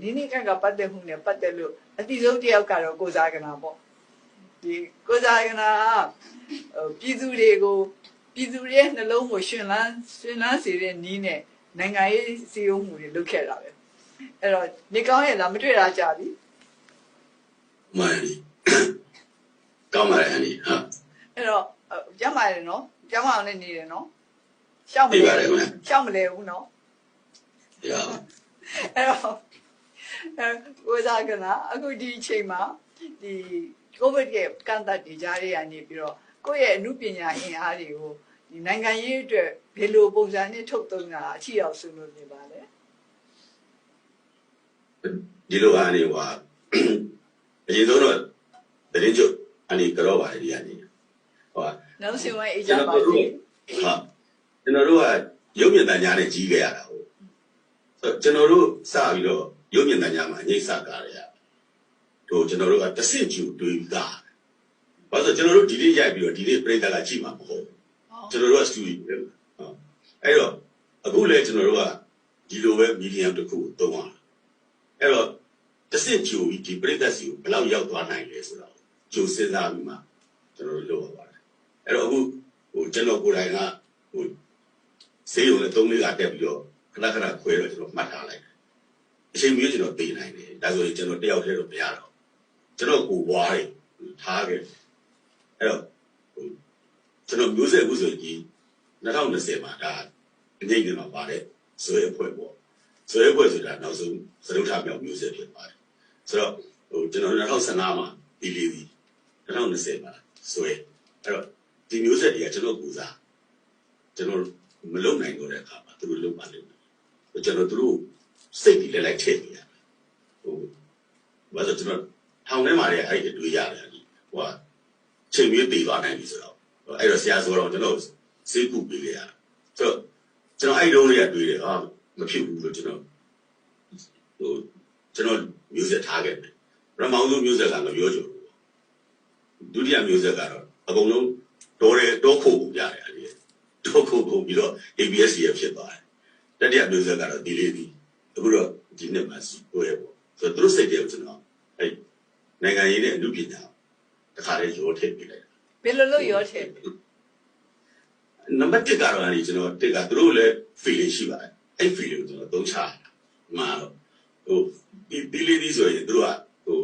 နီးနီးကကပတ်သက်မှုနဲ့ပတ်သက်လို့အတိဆုံးတစ်ယောက်ကတော့ကိုစားကနာပေါ့ဒီကိုစားကနာကဟိုပြည်သူတွေကိုပြည်သူတွေရဲ့နှလုံးကိုရှင်လန်းရှင်လန်းစေတဲ့နီးနဲ့နိုင်ငံရေးစီယုံမှုတွေလုပ်ခဲ့တာပဲအဲ့တော့နေကောင်းရဲ့လားမတွေ့တာကြာပြီမှန်ပြီကောင်းပါရဲ့အန်ဒီဟာအဲ့တော့အဲ့ကျမ်းပါတယ်နော်ကျမ်းမအောင်နဲ့နေတယ်နော်ရှောက်မပြလဲပါတယ်ခင်ဗျာရှောက်မလဲဘူးနော်ဒီဟာအဲ့တော့ အဲကိုစားကနာအခုဒီအချိန်မှာဒီကိုဗစ်ရဲ့ကန့်သတ်တွေကြားတွေကနေပြီးတော့ကိုယ့်ရဲ့အမှုပညာအင်အားတွေကိုဒီနိုင်ငံရေးအတွက်ဘယ်လိုပုံစံနဲ့ထုတ်သုံးတာအချီအောင်ဆွလို့နေပါလဲဒီလိုအားနေဟွာအရင်ဆုံးတော့တရင်ကျုပ်အန်ဒီကြောပါတယ်ဒီကနေဟွာနောက်ဆုံးဝဲအေးကြကျွန်ပါတော်တို့စေဟာကျွန်တော်တို့ကရုပ်မြင်တန်ကြားနဲ့ကြီးခဲ့ရတာဟုတ်ဆိုတော့ကျွန်တော်တို့စပြီးတော့ ရုပ်မြင်တန်ကြားမှာအငိမ့်စကားရရတို့ကျွန်တော်တို့ကတစ်ဆင့်ကျူတွေးတာဘာလို့ကျွန်တော်တို့ဒီနေ့ရိုက်ပြီးတော့ဒီနေ့ပြိတ္တကကြည့်မှာမဟုတ်ဘူးကျွန်တော်တို့ကစတူဒီယိုဟုတ်အဲ့တော့အခုလည်းကျွန်တော်တို့ကဒီလိုပဲမီဒီယမ်တစ်ခုကိုသုံးရတာအဲ့တော့တစ်စင်ဂျူပြီးဒီပရိသတ်စီကိုဘယ်လောက်ရောက်သွားနိုင်လဲဆိုတော့ဂျူစဉ်းစားပြီးမှကျွန်တော်တို့လုပ်ရပါတယ်အဲ့တော့အခုဟိုကျွန်တော်ကိုယ်တိုင်ကဟိုဆေးရုံနဲ့သုံးလေးကတက်ပြီးတော့ခဏခဏခွဲတော့ကျွန်တော်မှတ်ထားလိုက်တယ် အချိန်မီကျွန်တော်သိနိုင်တယ်ဒါဆိုရင်ကျွန်တော်တယောက်တည်းတော့မရတော့ကျွန်တော်ကိုဝါးတယ်ထားခဲ့အဲ့တော့ဟိုကျွန်တော်မျိုးဆက်အခုဆိုရင်2020မှာဒါအငိမ့်နေမှာပါတဲ့ဇွဲအဖွဲ့ပေါ့ဇွဲအဖွဲ့ဆိုတာနောက်ဆုံးသရုပ်ထမြောက်မျိုးဆက်ဖြစ်ပါတယ်ဆိုတော့ဟိုကျွန်တော်2015မှာဒီလေးဒီ2020မှာဇွဲအဲ့တော့ဒီမျိုးဆက်တွေကကျွန်တော်ပူစားကျွန်တော်မလုံနိုင်တော့တဲ့အခါမှာသူတို့လုံပါလိမ့်မယ်ကျွန်တော်တို့ စိတ်ကြီးလည်းလိုက်ထည့်နေရတယ်ဟိုဘာလို့ကျွန်တော်ထောင်ထဲမှာလည်းအဲ့ဒီတွေ့ရတယ်ဟိုကချိန်ပြီးတည်သွားနိုင်ပြီဆိုတော့အဲ့တော့ဆရာဆိုတော့ကျွန်တော်စေးကူပေးလိုက်ရတာဆိုတော့ကျွန်တော်အဲ့တုန်းလေးကတွေးတယ်ဟာမဖြစ်ဘူးလို့ကျွန်တော်ဟိုကျွန်တော်မျိုးဆက်ထားခဲ့တယ်ပထမဆုံးမျိုးဆက်ကငပြောကြဘူးဒုတိယမျိုးဆက်ကတော့အကုန်လုံးတော်တယ်တောခုတ်ကိုပြရတယ်အဲ့ဒီတောခုတ်ကိုပြီးတော့ ABS ရဖြစ်သွားတယ်တတိယမျိုးဆက်ကတော့ဒီလေးဒီ အခုတော့ဒီနှစ်မှာစီကိုရပေါ့ဆိုတော့သူတို့စိတ်တယ်ကျွန်တော်အဲ့နိုင်ငံရေးနဲ့အမှုပညာတခါလေးရောထည့်ပေးလိုက်ဘယ်လိုလုပ်ရောထဲနံပါတ်1ကတော့အဲ့ဒီကျွန်တော်တစ်ကသူတို့လည်း feeling ရှိပါတယ်အဲ့ feeling ကိုကျွန်တော်သုံးချတာမှာတော့ဟိုဒီဒီလေးဒီဆိုရင်သူတို့ကဟို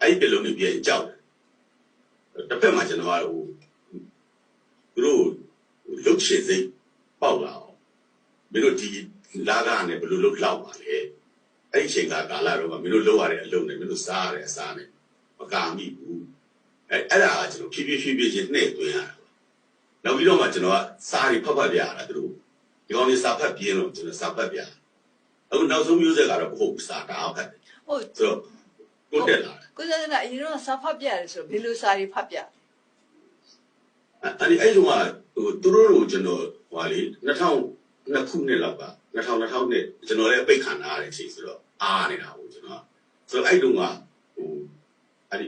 အဲ့ဒီလုံးတွေပြန်ကြောက်တယ်တစ်ဖက်မှာကျွန်တော်ကဟိုသူတို့လုတ်ရှင်စိတ်ပေါက်လာအောင်မင်းတို့ဒီ လာကားနဲ့ဘယ်လိုလုပ်လောက်ပါလဲအဲ့ဒီအချိန်ကကာလတော့ကမင်းတို့လောက်ရတဲ့အလုပ်နဲ့မင်းတို့စားရတဲ့အစားနဲ့မကာမိဘူးအဲ့အဲ့ဒါကကျွန်တော်ဖြည်းဖြည်းဖြည်းဖြည်းချင်းနှဲ့သွင်းရတာနောက်ပြီးတော့မှကျွန်တော်ကစာရီဖတ်ဖတ်ပြရတာသူတို့ဒီကောင်လေးစာဖတ်ပြင်းလို့ကျွန်တော်စာဖတ်ပြအခုနောက်ဆုံးမျိုးဆက်ကတော့ဘုတ်စာတာဖတ်တယ်ဟုတ်ဆိုတော့ကိုတက်လာတယ်ကိုစားကနာအရင်တော့စာဖတ်ပြရတယ်ဆိုတော့ဘယ်လိုစာတွေဖတ်ပြအဲ့ဒီအဲ့ဒီကဟိုသူတို့တို့ကျွန်တော်ဟိုလေ2000ခုနှစ်လောက်က 2000 2000နဲ့ကျွန်တော်လည်းအပိတ်ခံထားရတဲ့အချိန်ဆိုတော့အားနေတာဟိုကျွန်တော်ဆိုတော့အဲ့တုန်းကဟိုအဲ့ဒီ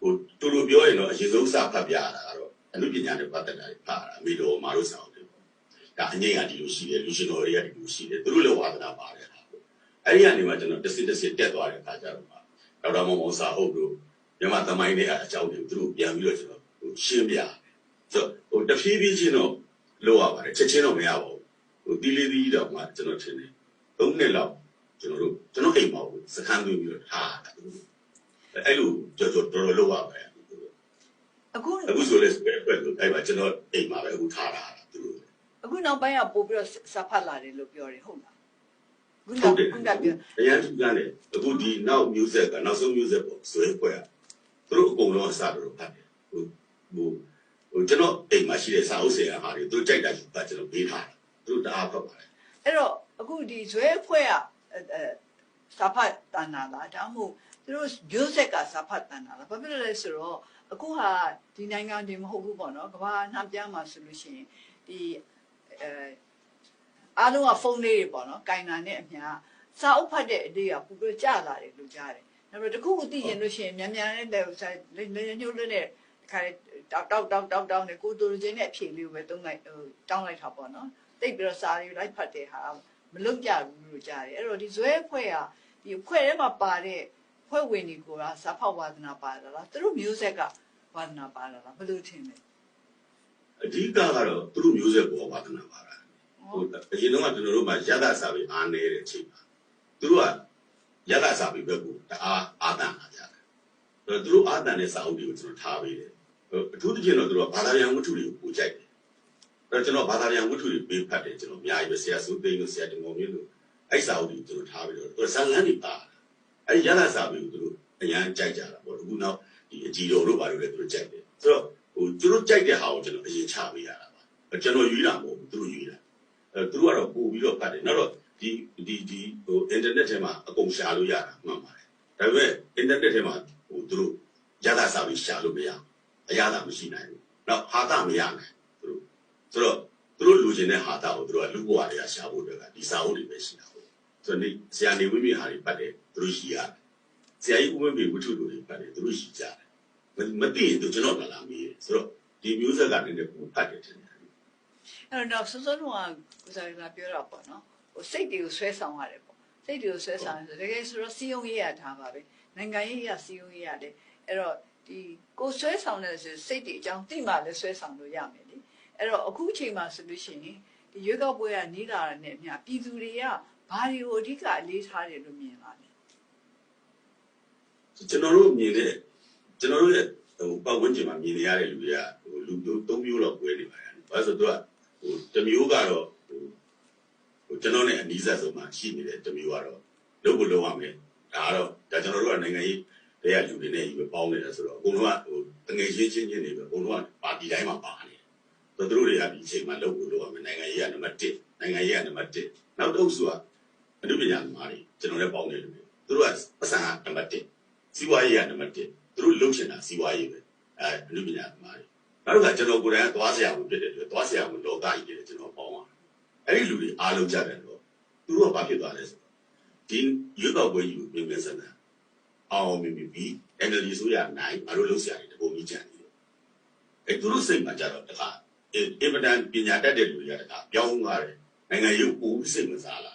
ဟိုတူတူပြောရင်တော့အရင်ဆုံးစာဖတ်ပြရတာကတော့အမှုပညာနဲ့ပတ်သက်တာတွေဖတ်တာအမေတော်မာတို့စာအုပ်တွေပေါ့ဒါအငိမ့်ကဒီလိုရှိတယ်လူရှင်တော်တွေကဒီလိုရှိတယ်သူတို့လည်းဝါသနာပါတယ်ဟာပေါ့အဲ့ဒီကနေမှကျွန်တော်တစ်စစ်တစ်စစ်တက်သွားတဲ့အခါကျတော့ဒေါက်တာမောင်မောင်စာအုပ်တို့မြန်မာသမိုင်းတွေအကြောင်းတွေသူတို့ပြန်ပြီးတော့ကျွန်တော်ဟိုရှင်းပြတယ်ဆိုဟိုတဖြည်းဖြည်းချင်းတော့လောက်ရပါတယ်ချက်ချင်းတော့မရပါဘူး ဟိုတီးလေးတီးတော့မှကျွန်တော်ထင်တယ်၃နှစ်လောက်ကျွန်တော်တို့ကျွန်တော်အိမ်မှာကိုစခန်းသွင်းပြီးတော့ထားတာအဲ့လိုကြော်ကြော်တော်တော်လောက်ရပါတယ်အခုအခုဆိုလဲပဲပဲလို့အဲ့မှာကျွန်တော်အိမ်မှာပဲအခုထားတာသူတို့အခုနောက်ပိုင်းကပို့ပြီးတော့စာဖတ်လာတယ်လို့ပြောတယ်ဟုတ်လားခုနဟုတ်တယ်ခုနပြောအရန်သူကလည်းအခုဒီနောက် music ကနောက်ဆုံး music ပေါ့ဆွဲခွဲသူတို့အကုန်လုံးအစားတော်ဖတ်တယ်ဟိုဟိုဟိုကျွန်တော်အိမ်မှာရှိတဲ့စာအုပ်ဆရာဟာတွေသူတို့ကြိုက်တာယူတာကျွန်တော်ပေးထားတာ သူတို့တအားဖတ်ပါတယ်အဲ့တော့အခုဒီဇွဲဖွဲ့ကအဲအဲစာဖတ်တန်တာလားဒါမှမဟုတ်သူတို့မျိုးဆက်ကစာဖတ်တန်တာလားဘာဖြစ်လို့လဲဆိုတော့အခုဟာဒီနိုင်ငံတွေမဟုတ်ဘူးပေါ့နော်ကမ္ဘာနှံပြမှာဆိုလို့ရှိရင်ဒီအဲအားလုံးကဖုန်းလေးတွေပေါ့နော်ကင်နာနဲ့အမြာစာအုပ်ဖတ်တဲ့အတေးကပူပြီးကြာလာတယ်လို့ကြားတယ်နောက်ပြီးတခုခုသိရင်လို့ရှိရင်မြန်မြန်နဲ့လည်းစာညှို့လို့နဲ့ခါတောက်တောက်တောက်တောက်တောက်နဲ့ကိုတူချင်းနဲ့အဖြေလေးကိုပဲတုံးလိုက်ဟိုတောင်းလိုက်တာပေါ့နော် တိတ်ပြီးတော့စာရီလိုက်ဖတ်တဲ့ဟာမလုပ်ကြဘူးလို့ကြားတယ်အဲ့တော့ဒီဇွဲဖွဲ့ကဒီအဖွဲ့ထဲမှာပါတဲ့ဖွဲ့ဝင်တွေကစာဖောက်ဝါဒနာပါတာလားသူတို့မျိုးဆက်ကဝါဒနာပါတာလားဘယ်လိုထင်လဲအဓိကကတော့သူတို့မျိုးဆက်ပေါ်ဝါသနာပါတာဟောဟိုအရင်တော့ကကျွန်တော်တို့မှာရသစာပေအားနေတဲ့အချိန်မှာသူတို့ကရသစာပေဘက်ကိုတအားအာသန်လာကြတယ်အဲ့တော့သူတို့အာသန်တဲ့စာအုပ်တွေကိုကျွန်တော်ထားပေးတယ်ဟိုအထူးသဖြင့်တော့သူတို့ကဘာသာပြန်ဝတ္ထုတွေကိုပူကြိုက်တယ်အဲ့ တော့ကျွန်တော်ဘာသာပြန်ဝတ္ထုတွေပေးဖတ်တယ်ကျွန်တော်အများကြီးပဲဆရာစုသိန်းတို့ဆရာတင်မောင်မျိုးတို့အဲ့စာအုပ်တွေကိုကျွန်တော်ထားပြီးတော့သူတို့ဇာတ်လမ်းတွေပါအဲ့ရသစာပေကိုသူတို့အရန်ကြိုက်ကြတာပေါ့အခုနောက်ဒီအကြည်တော်တို့ဘာလို့လဲသူတို့ကြိုက်တယ်ဆိုတော့ဟိုသူတို့ကြိုက်တဲ့ဟာကိုကျွန်တော်အရင်ချပေးရတာပါကျွန်တော်ရွေးတာမဟုတ်ဘူးသူတို့ရွေးတာအဲသူတို့ကတော့ပို့ပြီးတော့ပတ်တယ်နောက်တော့ဒီဒီဒီဟိုအင်တာနက်ထဲမှာအကုန်ရှာလို့ရတာမှန်ပါတယ်ဒါပေမဲ့အင်တာနက်ထဲမှာဟိုသူတို့ရတာစာပြီးရှာလို့မရဘူးအရသာမရှိနိုင်ဘူးနောက်ဟာတာမရနိုင်သူတို့ ဆိုတော့သူတို့လူချင်းတဲ့ဟာတာကိုသူတို့ကလူဘဝတွေကရှာဖို့အတွက်ကဒီစာအုပ်တွေပဲရှိတာဟုတ်ဆိုတော့နေဆရာနေဝိမိဟာတွေပတ်တယ်သူတို့ရှိရတယ်ဆရာကြီးဦးဝင်းမြေဝတ္ထုတွေပတ်တယ်သူတို့ရှိကြတယ်မမသိရင်သူကျွန်တော်ကလာမေးတယ်ဆိုတော့ဒီမျိုးဆက်ကလည်းပူပတ်တယ်ထင်တယ်အဲ့တော့စောစောကကိုစားလာပြောတာပေါ့နော်ဟိုစိတ်တွေကိုဆွဲဆောင်ရတယ်ပေါ့စိတ်တွေကိုဆွဲဆောင်ရတယ်တကယ်ဆိုတော့စီယုံရေးရထားပါပဲနိုင်ငံရေးရစီယုံရေးရတယ်အဲ့တော့ဒီကိုဆွဲဆောင်တဲ့ဆိုစိတ်တွေအကြောင်းသိမှလည်းဆွဲဆောင်လို့ရမယ်လေ အဲ့တော့အခုအချိန်မှာဆိုလို့ရှိရင်ဒီရွေးကောက်ပွဲကနီးလာတဲ့နဲ့အများပြည်သူတွေကဘာတွေကိုအဓိကအလေးထားတယ်လို့မြင်လာလဲကျွန်တော်တို့မြင်တဲ့ကျွန်တော်တို့ရဲ့ဟိုပတ်ဝန်းကျင်မှာမြင်နေရတဲ့လူတွေကဟိုလူမျိုးသုံးမျိုးလောက်ပွဲနေပါတယ်။ဘာလို့ဆိုတော့ဟိုတစ်မျိုးကတော့ဟိုဟိုကျွန်တော်နဲ့အနီးစပ်ဆုံးမှာရှိနေတဲ့တစ်မျိုးကတော့လုပ်ဖို့လုပ်ရမယ်။ဒါကတော့ဒါကျွန်တော်တို့ကနိုင်ငံရေးတွေကလူတွေနဲ့ယူပဲပေါင်းနေတာဆိုတော့အကုန်လုံးကဟိုတငယ်ချင်းချင်းချင်းတွေပဲအကုန်လုံးကပါတီတိုင်းမှာပါနေတယ်။ဆိုတော့ သူတို့တွေကဒီအချိန်မှာလုပ်ဖို့လုပ်ရမယ်နိုင်ငံရေးကနံပါတ်1နိုင်ငံရေးကနံပါတ်1နောက်တစ်အုပ်စုကအမှုပညာသမားတွေကျွန်တော်လည်းပေါင်းနေတယ်သူတို့ကပတ်စံကနံပါတ်1စီးပွားရေးကနံပါတ်1သူတို့လုပ်ချင်တာစီးပွားရေးပဲအဲအနုပညာသမားတွေနောက်တစ်ခါကျွန်တော်ကိုယ်တိုင်ကသွားဆရာဝန်ဖြစ်တဲ့အတွက်သွားဆရာဝန်လောကကြီးတွေကျွန်တော်ပေါင်းသွားအဲ့ဒီလူတွေအားလုံးကြတယ်တော့သူတို့ကဘာဖြစ်သွားလဲဆိုတော့ဒီရွေးကောက်ပွဲယူမြင်မြင်စမ်းစမ်းအောင်မြင်မြင်ပြီး NLD ဆိုရနိုင်ငါတို့လုပ်ဆရာတွေတပုံကြီးကြံနေတယ်အဲသူတို့စိတ်မှာကြတော့တခါ အင်ပဒန်ပညာတတ်တဲ့လူတွေကတခါပြောင်းသွားတယ်နိုင်ငံရေးကိုစိတ်ဝင်စားလာ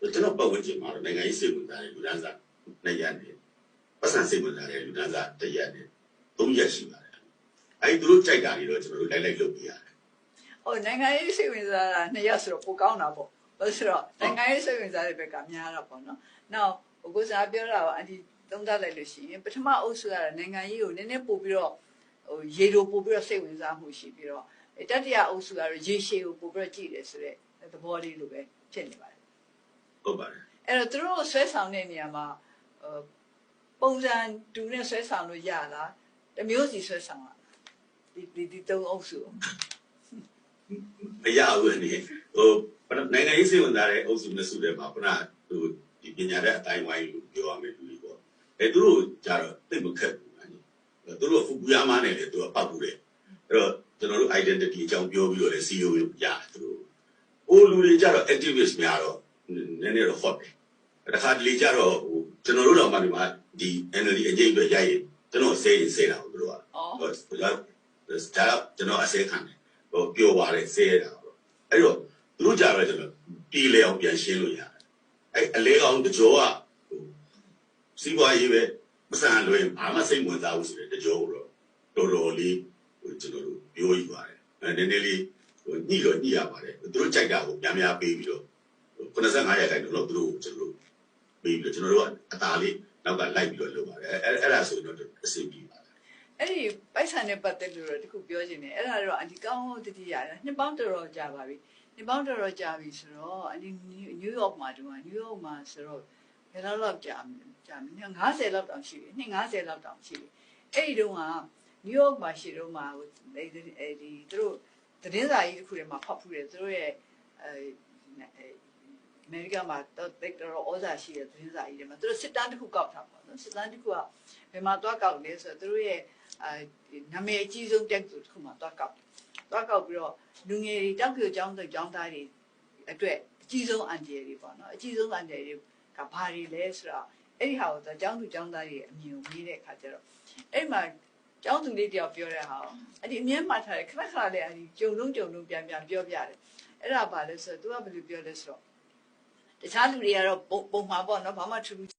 တယ်ကျွန်တော်ပတ်ဝန်းကျင်မှာတော့နိုင်ငံရေးစိတ်ဝင်စားတဲ့လူတန်းစားနိုင်ရတယ်ပတ်စံစိတ်ဝင်စားတဲ့လူတန်းစားတစ်ရက်နဲ့သုံးရက်ရှိပါတယ်အဲဒီသူတို့ကြိုက်တာတွေတော့ကျွန်တော်တို့လိုက်လိုက်လုပ်ပြရတယ်ဟိုနိုင်ငံရေးစိတ်ဝင်စားတာနှစ်ရက်ဆိုတော့ပိုကောင်းတာပေါ့ဘာလို့ဆိုတော့နိုင်ငံရေးစိတ်ဝင်စားတဲ့ဘက်ကများတာပေါ့နော်နောက်ဟိုကိုစားပြောတာကအဒီသုံးသပ်လိုက်လို့ရှိရင်ပထမအုပ်စုကတော့နိုင်ငံရေးကိုနည်းနည်းပို့ပြီးတော့ဟိုရေလိုပို့ပြီးတော့စိတ်ဝင်စားမှုရှိပြီးတော့ တတိယအုပ်စုကတော့ရေရှည်ကိုပို့ပြီးတော့ကြည့်တယ်ဆိုတဲ့သဘောလေးလိုပဲဖြစ်နေပါတယ်ဟုတ်ပါတယ်အဲ့တော့သူတို့ကိုဆွဲဆောင်တဲ့နေရာမှာဟိုပုံစံတူနဲ့ဆွဲဆောင်လို့ရလားတစ်မျိုးစီဆွဲဆောင်လားဒီဒီဒီသုံးအုပ်စုမရဘူးနေဟိုနိုင်ငံရေးစိတ်ဝင်စားတဲ့အုပ်စုနှစ်စုတည်းမှာခုနဟိုဒီပညာတဲ့အတိုင်းဝိုင်းလို့ပြောရမယ်လူတွေပေါ့အဲသူတို့ကြတော့သိမခက်ဘူးအဲ့သူတို့ဖူကူယာမားနဲ့လေသူကပတ်ဘူးတယ်အဲ့တော့ ကျွန်တော်တို့ identity အကြောင်းပြောပြီးတော့လေ CEO ရတယ်သူတို့ဟိုလူတွေကြတော့ activist များတော့နည်းနည်းတော့ hot တယ်တခါတလေကြတော့ဟိုကျွန်တော်တို့တော့မှဒီမှာဒီ NLD အကျိတ်ပဲရိုက်ရင်ကျွန်တော်ဆဲရင်ဆဲတာကိုတို့ကဩဟိုဒါဒါကျွန်တော်အစဲခံတယ်ဟိုပျော်ပါတယ်ဆဲရတာပေါ့အဲ့တော့သူတို့ကြတော့ကျွန်တော်ပြည်လေအောင်ပြန်ရှင်းလို့ရတယ်အဲ့အလဲကောင်တကြောကဟိုစီးပွားရေးပဲမဆန်လွင်ဘာမှစိတ်ဝင်စားဘူးဆိုတဲ့တကြောတော့တော်တော်လေးဟို ကျွန်တော်တို့ပြောယူပါတယ်အဲနည်းနည်းလေးဟိုညှိတော့ညှိရပါတယ်သူတို့ကြိုက်တာကိုများများပေးပြီးတော့95ရာခိုင်နှုန်းတော့သူတို့ကျွန်တော်တို့ပေးပြီးတော့ကျွန်တော်တို့ကအသာလေးနောက်ကလိုက်ပြီးတော့လုပ်ပါတယ်အဲ့အဲ့ဒါဆိုရင်တော့အဆင်ပြေပါတယ်အဲ့ဒီပိုက်ဆံနဲ့ပတ်သက်လို့တော့တခုပြောချင်တယ်အဲ့ဒါတော့အဒီကောင်းတတိရတယ်နှစ်ပေါင်းတော်တော်ကြာပါပြီနှစ်ပေါင်းတော်တော်ကြာပြီဆိုတော့အဒီနယူးယောက်မှာတုန်းကနယူးယောက်မှာဆိုတော့ဘယ်လောက်လောက်ကြာကြာမလဲ90လောက်တောင်ရှိပြီနှစ်90လောက်တောင်ရှိပြီအဲ့ဒီတုန်းက နယူးယောက်မှာရှိတော့မှာအဲဒီအဲဒီသူတို့သတင်းစာကြီးတစ်ခုထဲမှာဖတ်ဖူးတယ်သူတို့ရဲ့အဲအမေရိကန်မှာတော့တိတ်တော်ဩဇာရှိတဲ့သတင်းစာကြီးတွေမှာသူတို့စစ်တမ်းတစ်ခုကောက်ထားပါတော့စစ်တမ်းတစ်ခုကဘယ်မှာသွားကောက်လဲဆိုတော့သူတို့ရဲ့အဲနာမည်အကြီးဆုံးတက်သူတစ်ခုမှာသွားကောက်သွားကောက်ပြီးတော့လူငယ်တွေတောက်ကျော်ကျောင်းသူကျောင်းသားတွေအတွက်အကြီးဆုံးအန်ဂျယ်တွေပေါ့နော်အကြီးဆုံးအန်ဂျယ်တွေကဘာတွေလဲဆိုတော့အဲ့ဒီဟာကိုကျောင်းသူကျောင်းသားတွေအမြင်ကိုမေးတဲ့အခါကျတော့အဲ့မှာ ကျောင်းသူလေးတယောက်ပြောတဲ့ဟာကိုအဲ့ဒီအမြင်မှတ်ထားတယ်ခဏခဏလေးအဲ့ဒီဂျုံလုံးဂျုံလုံးပြန်ပြန်ပြောပြတယ်အဲ့ဒါဘာလဲဆိုတော့ तू ကဘယ်လိုပြောလဲဆိုတော့တခြားလူတွေကတော့ပုံပုံမှာပေါ့နော်ဘာမှထူးထူး